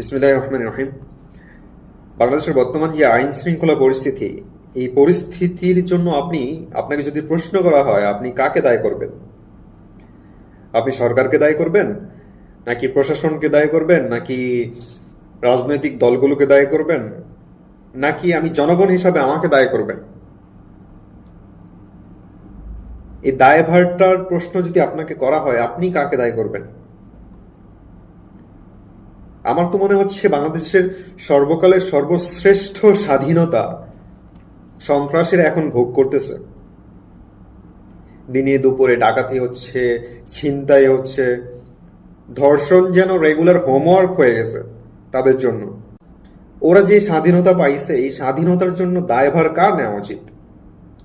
বিসমিল্লাহ রহমান রহিম। বাংলাদেশের বর্তমান যে আইন শৃঙ্খলা পরিস্থিতি, এই পরিস্থিতির জন্য আপনি, আপনাকে যদি প্রশ্ন করা হয়, আপনি কাকে দায় করবেন? আপনি সরকারকে দায় করবেন? নাকি প্রশাসনকে দায় করবেন? নাকি রাজনৈতিক দলগুলোকে দায় করবেন? নাকি আমি জনগণ হিসাবে আমাকে দায় করবেন? এই দায়ভারটার প্রশ্ন যদি আপনাকে করা হয়, আপনি কাকে দায় করবেন? আমার তো মনে হচ্ছে বাংলাদেশের সর্বকালের সর্বশ্রেষ্ঠ স্বাধীনতা সন্ত্রাসীরা এখন ভোগ করতেছে। দিনে দুপুরে ডাকাতি হচ্ছে, ছিনতাই হচ্ছে, ধর্ষণ যেন রেগুলার হোমওয়ার্ক হয়ে গেছে তাদের জন্য। ওরা যে স্বাধীনতা পাইছে, এই স্বাধীনতার জন্য দায়ভার কার নেওয়া উচিত?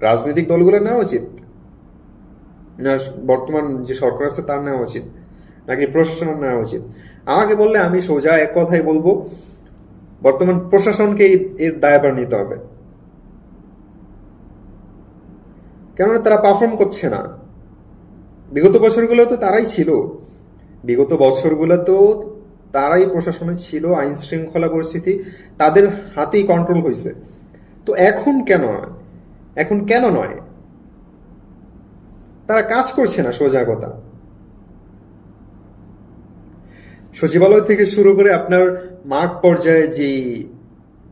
রাজনৈতিক দলগুলো নেওয়া উচিত? না, বর্তমান যে সরকার আছে তার নেওয়া উচিত? নাকি প্রশাসন নেওয়া উচিত। আমাকে বললে আমি সোজা এক কথাই বলব, বর্তমান প্রশাসনকে এর দায়ভার নিতে হবে। কেননা তারা পারফর্ম করছে না। বিগত বছরগুলো তো তারাই ছিল। বিগত বছরগুলো তো তারাই প্রশাসনে ছিল, আইন শৃঙ্খলা পরিস্থিতি তাদের হাতেই কন্ট্রোল হয়েছে তো এখন কেন এখন কেন নয়? তারা কাজ করছে না সোজা কথা। সচিবালয় থেকে শুরু করে আপনার মাঠ পর্যায়ে যে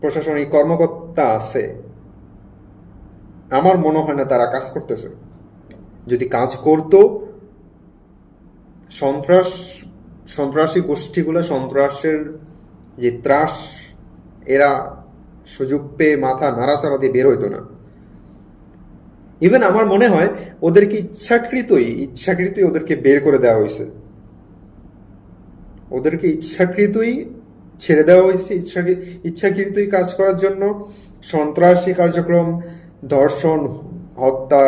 প্রশাসনিক কর্মকর্তা আছে, আমার মনে হয় না তারা কাজ করতেছে। যদি কাজ করতো, সন্ত্রাস, সন্ত্রাসী গোষ্ঠীগুলো, সন্ত্রাসের যে ত্রাস, এরা সুযোগ পেয়ে মাথা নাড়াচাড়া দিয়ে বের হইতো না। ইভেন আমার মনে হয়, ওদেরকে ইচ্ছাকৃতই ইচ্ছাকৃতই ওদেরকে বের করে দেওয়া হয়েছে ওদেরকে ইচ্ছাকৃতই ছেড়ে দেওয়া হয়েছে, ইচ্ছাকৃ, ইচ্ছাকৃতই কাজ করার জন্য সন্ত্রাসী কার্যক্রম, ধর্ষণ, হত্যা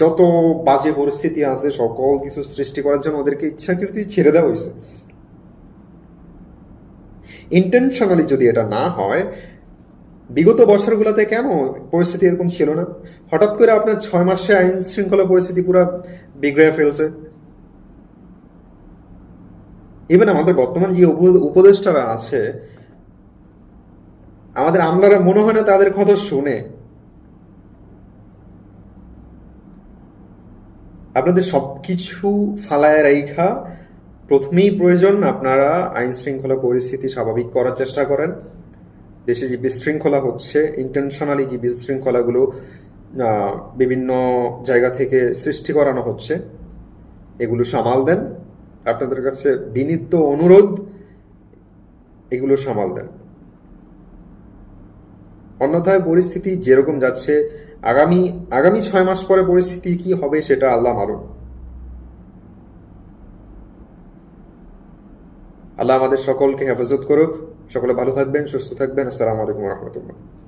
যত বাজে পরিস্থিতি আছে, সকল কিছু সৃষ্টি করার জন্য ওদেরকে ইচ্ছাকৃতই ছেড়ে দেওয়া হয়েছে। ইন্টেনশনালি যদি এটা না হয়, বিগত বছরগুলোতে কেন পরিস্থিতি এরকম ছিল না? হঠাৎ করে আপনার ছয় মাসে আইন শৃঙ্খলা পরিস্থিতি পুরো বিগড়ে ফেলছে। ইভেন আমাদের বর্তমান যে উপ- উপদেষ্টারা আছে, আমাদের আমলারা মনে হয় না তাদের কথা শুনে। আপনাদের সবকিছু ফালায় রাইখা, প্রথমেই প্রয়োজন আপনারা আইন শৃঙ্খলা পরিস্থিতি স্বাভাবিক করার চেষ্টা করেন। দেশে যে বিশৃঙ্খলা হচ্ছে ইন্টেনশনালি যে বিশৃঙ্খলাগুলো বিভিন্ন জায়গা থেকে সৃষ্টি করানো হচ্ছে, এগুলো সামাল দেন। আপনাদের কাছে বিনীত অনুরোধ, এগুলো সামাল দেন। অন্যথায় পরিস্থিতি যেরকম যাচ্ছে, আগামী আগামী ছয় মাস পরে পরিস্থিতি কি হবে সেটা আল্লাহ মালুম। আল্লাহ আমাদের সকলকে হেফাজত করুক। সকলে ভালো থাকবেন, সুস্থ থাকবেন। আসসালামু আলাইকুম রহমতুল্লাহ।